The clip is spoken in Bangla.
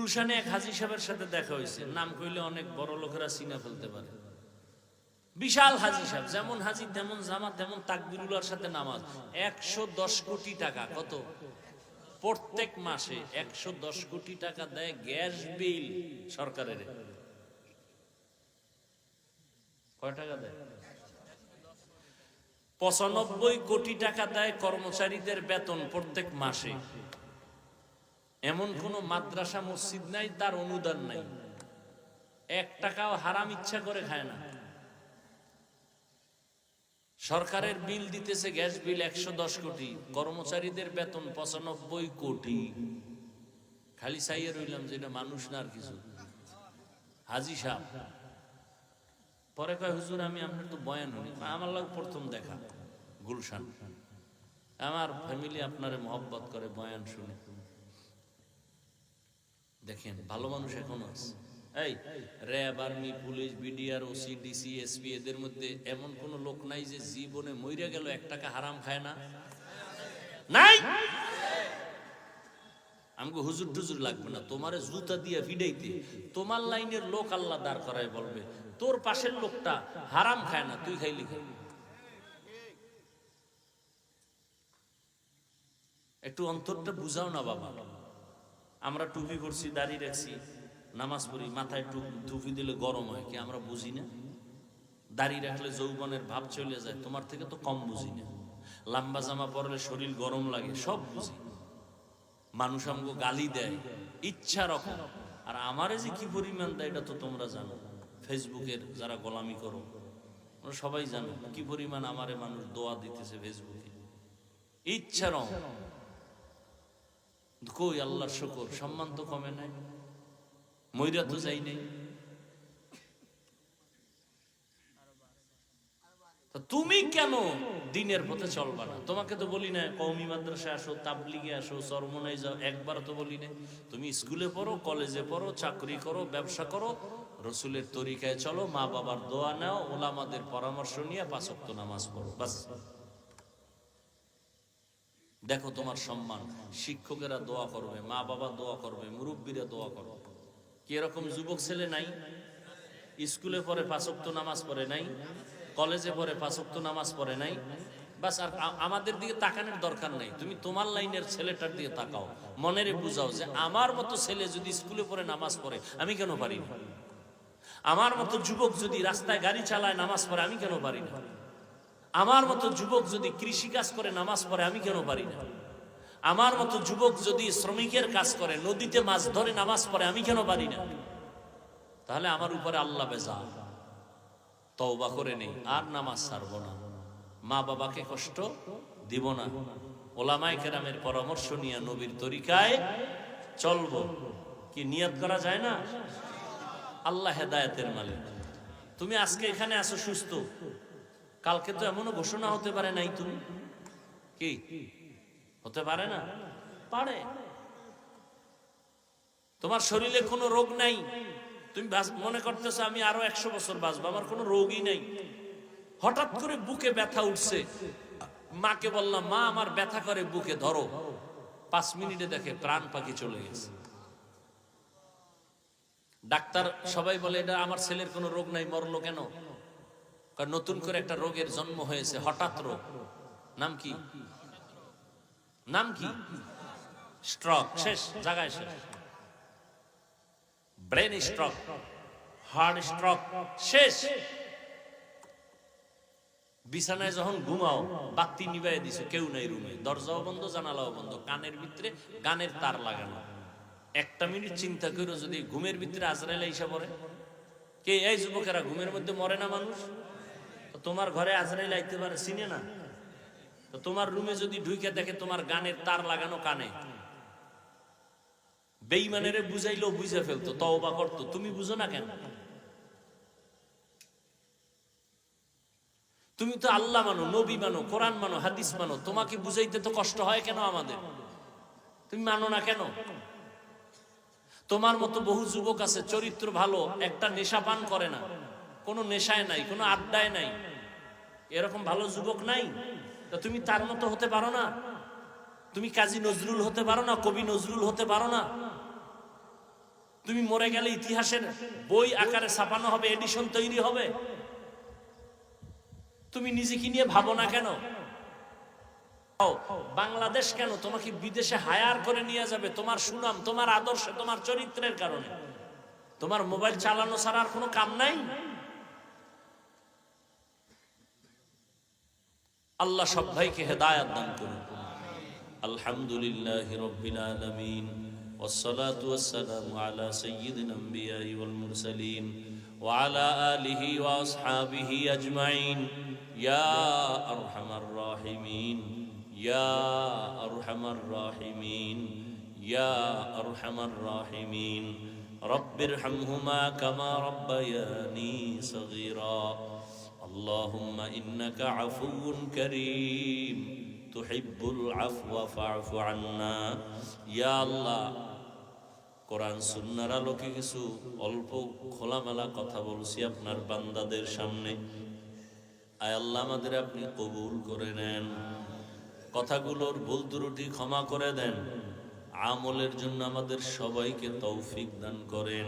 গুলশানে এক হাজি সাহেবের সাথে দেখা হয়েছে। নাম কইলে অনেক বড় লোকেরা চিনা ফেলতে পারে। বিশাল হাজি সাহেব, যেমন হাজি, তেমন জামা তেমন তাকবিরুল্লাহর সাথে নামাজ। একশো দশ কোটি টাকা, কত? প্রত্যেক মাসে একশো দশ কোটি টাকা দেয় গ্যাস বিল সরকারের। কয় টাকা দেয়? পঁচানব্বই কোটি টাকা দেয় কর্মচারীদের বেতন প্রত্যেক মাসে। এমন কোন মাদ্রাসা মসজিদ নাই, তার অনুদান নাই। এক টাকাও হারাম ইচ্ছা করে খায় না। সরকারের বিল দিতেছে গ্যাস বিল একশো দশ কোটি, কর্মচারীদের বেতন পঁচানব্বই কোটি। খালি চাইয়ে রইলাম যে এটা মানুষ না আর কিছু। হাজি সাহ পরে কয়, হুজুর, আমি আপনার তো বয়ান হই আমার লাগ প্রথম দেখা, গুলশান। আমার ফ্যামিলি আপনারে মহব্বত করে বয়ান শুনে। দেখেন, ভালো মানুষ এখনও আছে। এই, RAB, army, police, BDR, OC, DC, SP, এদের মধ্যে এমন কোন লোক নাই যে জীবনে মইরা গেল এক টাকা হারাম খায় না। নাই? আমাকে হুজুর টুজুর লাগবে না। তোমারে জুতা দিয়ে ভিডাইতে, তোমার লাইনের লোক আল্লাহ দাঁড় করায় বলবে, তোর পাশের লোকটা হারাম খায় না, তুই খাইলি খাই একটু অন্তরটা বুঝাও না বাবা। আমরা টুপি পরছি দাঁড়িয়ে রাখছি, নামাজ পড়ি, মাথায় টুপি দিলে গরম হয় কি আমরা বুঝি না? দাঁড়িয়ে রাখলে যৌবনের ভাব চলে যায়, তোমার থেকে তো কম বুঝি না। লম্বা জামা পরলে শরীর গরম লাগে, সব বুঝি। মানুষ আমাকে গালি দেয়, ইচ্ছা রকম। আর আমারে যে কি পরিমাণ দেয় এটা তো তোমরা জানো। ফেসবুকের যারা গোলামি করো সবাই জানো কি পরিমাণ আমারে মানুষ দোয়া দিতেছে ফেসবুকে। ইচ্ছা রকম। কই আল্লাহর শকর? সম্মান তো কমে নাই। ময়রা তো যাই নাই। তুমি কেন দিনের পথে চলবা না? তোমাকে তো বলি না কৌমি মাদ্রাসায় আসো, তাবলিগে আসো চরমনাই যাও, একবার তো বলি না তুমি স্কুলে পড়ো, কলেজে পড়ো, চাকরি করো, ব্যবসা করো, রসুলের তরিকায় চলো মা বাবার দোয়া নাও, ওলামাদের পরামর্শ নিয়ে পাঁচক্ত নামাজ পড়ো, বাস। দেখো তোমার সম্মান। শিক্ষকেরা দোয়া করবে, মা বাবা দোয়া করবে, মুরব্বীরা দোয়া করবে। কি এরকম যুবক ছেলে নাই? স্কুলে পড়ে পাঁচক্ত নামাজ পড়ে নাই? কলেজে পড়ে পাঁচক্ত নামাজ পড়ে নাই? বাস, আর আমাদের দিকে তাকানোর দরকার নাই। তুমি তোমার লাইনের ছেলেটার দিকে তাকাও। মনেরে বুঝাও যে আমার মতো ছেলে যদি স্কুলে পড়ে নামাজ পড়ে, আমি কেন পারি না? আমার মতো যুবক যদি রাস্তায় গাড়ি চালায় নামাজ পড়ে, আমি কেন পারি না? আমার মতো যুবক যদি কৃষি কাজ করে, নামাজ পড়ে, আমি কেন পারি না? আমার মতো যুবক যদি শ্রমিকের কাজ করে, নদীতে মাছ ধরে, নামাজ পড়ে, আমি কেন পারি না? তাহলে আমার উপরে আল্লাহ বেজা তওবা করে নেই, আর নামাজ ছাড়বো না। মা বাবাকে কষ্ট দিব না। ওলামাই কেরামের পরামর্শ নিয়ে নবীর তরিকায় চলবো। কি নিয়ত করা যায় না? আল্লাহ হেদায়তের মালিক। তুমি আজকে এখানে আসো সুস্থ। কালকে তো এমনও ঘোষণা হতে পারে নাই তুমি। কি? হতে পারে না? পারে। তোমার শরীরে কোনো রোগ নাই। তুমি মনে করতেছো আমি আরও একশো বছর বাঁচবো, আমার কোনো রোগই নাই। হঠাৎ করে বুকে ব্যথা উঠছে। মাকে বললাম, মা, আমার ব্যথা করে বুকে, ধরো। পাঁচ মিনিটে দেখে প্রাণ পাখি চলে গেছে। ডাক্তার সবাই বলে, এটা আমার ছেলের কোনো রোগ নাই, মরলো কেন? কারণ নতুন করে একটা রোগের জন্ম হয়েছে, হঠাৎ রোগ। নাম কি? নাম কি? স্ট্রক। শেষ, জায়গায় শেষ। ব্রেন স্ট্রক, হার্ট স্ট্রক, শেষ। বিছানায় যখন ঘুমাও, বাতি নিবাই দিছে, কেউ নাই রুমে। দরজাও বন্ধ, জানালাও বন্ধ, কানের ভিতরে গানের তার লাগানো। একটা মিনিট চিন্তা করো যদি ঘুমের ভিতরে আজরাইল আইসা পড়ে। কে? এই যুবকেরা ঘুমের মধ্যে মরে না মানুষ? তোমার ঘরে আজরাইল আইতে পারে, চিনে না? তোমার রুমে যদি ঢুকে দেখে তোমার গানের তার লাগানো কানে, বেইমানের বুঝাইলো, বুঝে ফেলতো, তওবা করতো, তুমি বুঝো না কেন? তুমি তো আল্লাহ মানো, নবী মানো, কোরআন মানো, হাদিস মানো, তোমাকে বুঝাইতে তো কষ্ট হয় কেন আমাদের? তুমি মানো না কেন? তোমার মতো বহু যুবক আছে, চরিত্র ভালো, একটা নেশা পান করে না। কোনো নেশায় নাই, কোনো আড্ডায় নাই। এরকম ভালো যুবক নাই? তা তুমি তার মতো হতে পারো না। তুমি কাজী নজরুল হতে পারো না, কবি নজরুল হতে পারো না। তুমি মরে গেলে ইতিহাসের বই আকারে ছাপানো হবে, এডিশন তৈরি হবে। তুমি নিজেকে নিয়ে ভাবো না কেন? বাংলাদেশ কেন তোমাকে বিদেশে হায়ার করে নিয়ে যাবে? তোমার সুনাম, তোমার আদর্শ, তোমার চরিত্রের কারণে। তোমার মোবাইল চালানো ছাড়া আর কোনো কাম নাই? আল্লাহ সব ভাইকে হেদায়াত দান করুন আলহামদুলিল্লাহ রব্বিল আলামিন والصلاة والسلام على سيد الأنبياء والمرسلين وعلى آله وأصحابه أجمعين يا أرحم الراحمين يا أرحم الراحمين يا أرحم الراحمين رب ارحمهما كما ربياني صغيرا اللهم إنك عفو كريم تحب العفو فاعف عنا يا الله কোরআন সুন্নার আলোকে কিছু অল্প খোলামেলা কথা বলছি আপনার বান্দাদের সামনে আয় আল্লাহ আমাদের আপনি কবুল করে নেন কথাগুলোর ভুল ত্রুটি ক্ষমা করে দেন আমলের জন্য আমাদের সবাইকে তৌফিক দান করেন